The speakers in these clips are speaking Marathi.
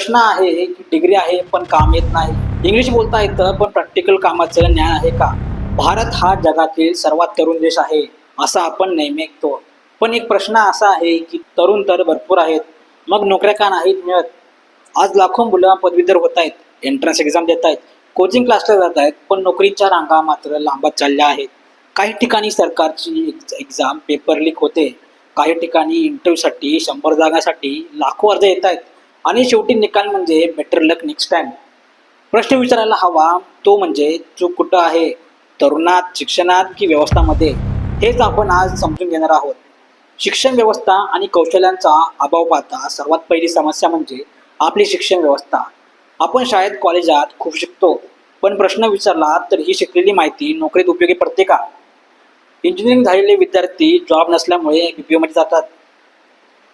प्रश्न आहे की डिग्री आहे पण काम येत नाही. इंग्लिश बोलता येतं पण प्रॅक्टिकल कामाचं ज्ञान आहे का? भारत हा जगातील सर्वात तरुण देश आहे असा आपण नेहमी ऐकतो. पण एक प्रश्न असा आहे की तरुण तर भरपूर आहेत मग नोकऱ्या का नाहीत मिळत? आज लाखो मुलं पदवीधर होत आहेत एंट्रन्स एक्झाम देत आहेत कोचिंग क्लासला जात आहेत पण नोकरीच्या रांगा मात्र लांबत चालल्या आहेत. काही ठिकाणी सरकारची एक्झाम पेपर लीक होते काही ठिकाणी इंटरव्ह्यूसाठी शंभर जागासाठी लाखो अर्ज येत आहेत. आणि शेवटी निकाल म्हणजे बेटर लक नेक्स्ट टाइम प्रश्न विचारायला हवा तो म्हणजे चूक कुठं आहे? तरुणात शिक्षणात की व्यवस्थामध्ये? हेच आपण आज समजून घेणार आहोत. शिक्षण व्यवस्था आणि कौशल्यांचा अभाव पाहता सर्वात पहिली समस्या म्हणजे आपली शिक्षण व्यवस्था. आपण शाळेत कॉलेजात खूप शिकतो पण प्रश्न विचारला तर ही शिकलेली माहिती नोकरीत उपयोगी पडते का? इंजिनिअरिंग झालेले विद्यार्थी जॉब नसल्यामुळे बी जातात.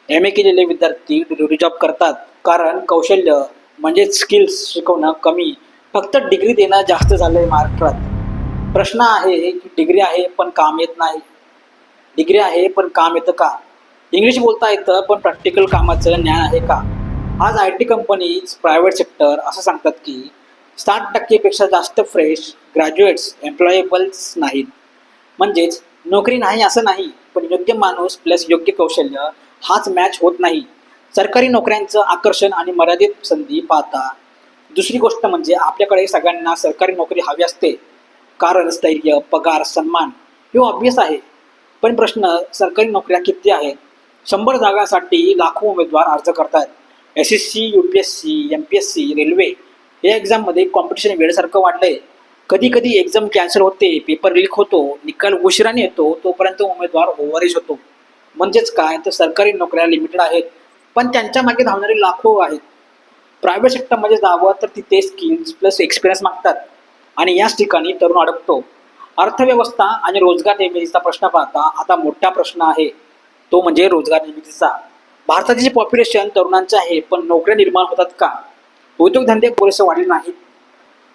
एम ए केलेले विद्यार्थी डिलिव्हरी जॉब करतात. कारण कौशल्य म्हणजे स्किल्स शिकवणं कमी. फक्त डिग्री देणं जास्त झालं आहे महाराष्ट्रात. प्रश्न आहे की डिग्री आहे पण काम येत नाही. डिग्री आहे पण काम येतं का? इंग्लिश बोलता येतं पण प्रॅक्टिकल कामाचं ज्ञान आहे का? आज I T companies private sector असं सांगतात की साठ टक्केपेक्षा जास्त फ्रेश ग्रॅज्युएट्स एम्प्लॉयेबल्स नाहीत. म्हणजेच नोकरी नाही असं नाही पण योग्य माणूस प्लस योग्य कौशल्य हाच मॅच होत नाही. सरकारी नोकऱ्यांचं आकर्षण आणि मर्यादित संधी पाहता दुसरी गोष्ट म्हणजे आपल्याकडे सगळ्यांना सरकारी नोकरी हवी असते. कारण स्थैर्य पगार सन्मान हे ऑब्वियस आहे. पण प्रश्न सरकारी नोकऱ्या किती आहेत? शंभर जागांसाठी लाखो उमेदवार अर्ज करतात S S C U P S C M P S C railway या एक्झाममध्ये कॉम्पिटिशन वेळेसारखं वाढलंय. कधी कधी एक्झाम कॅन्सल होते पेपर लीक होतो निकाल उशिराने येतो तोपर्यंत उमेदवार ओव्हरेज होतो. म्हणजेच काय? तर सरकारी नोकऱ्या लिमिटेड आहेत. पण त्यांच्या मागे धावणारे लाखो आहेत. प्रायव्हेट सेक्टरमध्ये जावं तर तिथे स्किल्स प्लस एक्सपिरियन्स मागतात. आणि याच ठिकाणी तरुण अडकतो. अर्थव्यवस्था आणि रोजगार निर्मितीचा प्रश्न पाहता आता मोठा प्रश्न आहे. तो म्हणजे रोजगार निर्मितीचा. भारताचे जे पॉप्युलेशन तरुणांचे आहे पण नोकऱ्या निर्माण होतात का? उद्योगधंदे पुरेसे वाढले नाहीत.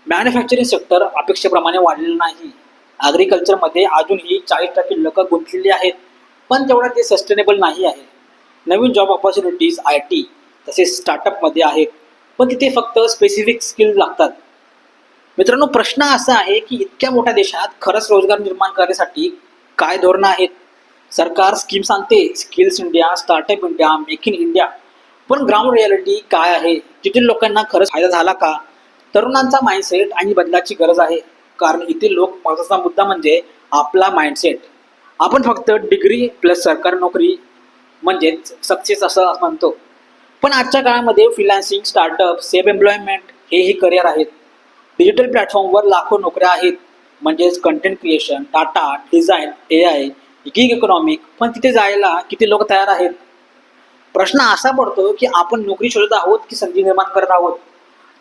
मॅन्युफॅक्चरिंग सेक्टर अपेक्षेप्रमाणे वाढलेलं नाही. ॲग्रिकल्चरमध्ये अजूनही चाळीस टक्के लोक गुंतलेली आहेत. पण तेवढं ते सस्टेनेबल नाही आहे. नवीन जॉब ऑपॉर्च्युनिटीज आय टी तसेच स्टार्टअपमध्ये आहेत. पण तिथे फक्त स्पेसिफिक स्किल लागतात. मित्रांनो प्रश्न असा आहे की इतक्या मोठ्या देशात खरंच रोजगार निर्माण करण्यासाठी काय धोरणं आहेत? सरकार स्कीम सांगते skills India startup India make in India पण ग्राउंड रियालिटी काय आहे? तिथील लोकांना खरंच फायदा झाला का? तरुणांचा माइंडसेट आणि बदलाची गरज आहे. कारण इथे लोक महत्त्वाचा मुद्दा म्हणजे आपला माइंडसेट आपण फक्त डिग्री प्लस सरकारी नोकरी म्हणजेच सक्सेस असं म्हणतो. पण आजच्या काळामध्ये फ्रिलान्सिंग स्टार्टअप सेफ एम्प्लॉयमेंट हेही करिअर आहेत. डिजिटल प्लॅटफॉर्मवर लाखो नोकऱ्या आहेत. म्हणजेच content creation data design A I gig economic पण तिथे जायला किती लोक तयार आहेत? प्रश्न असा पडतो की आपण नोकरी शोधत आहोत की संधी निर्माण करत आहोत?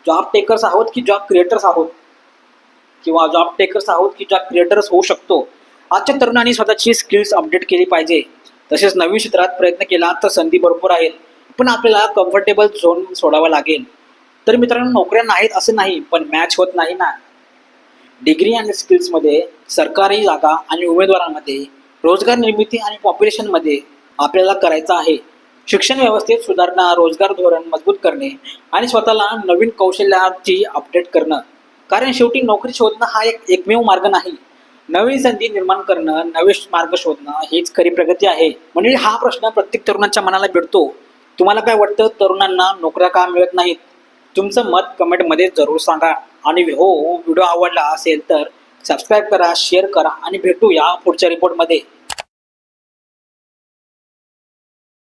जॉब टेकर्स आहोत की जॉब क्रिएटर्स आहोत? किंवा जॉब टेकर्स आहोत की जॉब क्रिएटर्स होऊ शकतो? आजच्या तरुणांनी स्वतःची स्किल्स अपडेट केली पाहिजे. तसेच नवीन क्षेत्रात प्रयत्न केला तर संधी भरपूर आहेत. पण आपल्याला कम्फर्टेबल झोन सोडावा लागेल. तर मित्रांनो नोकऱ्या नाहीत असं नाही पण मॅच होत नाही ना. डिग्री आणि स्किल्समध्ये सरकारी जागा आणि उमेदवारांमध्ये रोजगार निर्मिती आणि पॉप्युलेशनमध्ये आपल्याला करायचं आहे. शिक्षण व्यवस्थेत सुधारणा रोजगार धोरण मजबूत करणे आणि स्वतःला नवीन कौशल्याची अपडेट करणं. कारण शेवटी नोकरी शोधणं हा एक एकमेव मार्ग नाही. नवीन संधी निर्माण करणं नवे मार्ग शोधणं हेच खरी प्रगती आहे. म्हणजे हा प्रश्न प्रत्येक तरुणाच्या मनाला भिडतो. तुम्हाला काय वाटतं? तरुणांना नोकऱ्या का मिळत नाहीत? तुमचं मत कमेंटमध्ये जरूर सांगा. आणि हो व्हिडिओ आवडला असेल तर सबस्क्राईब करा शेअर करा आणि भेटूया पुढच्या रिपोर्टमध्ये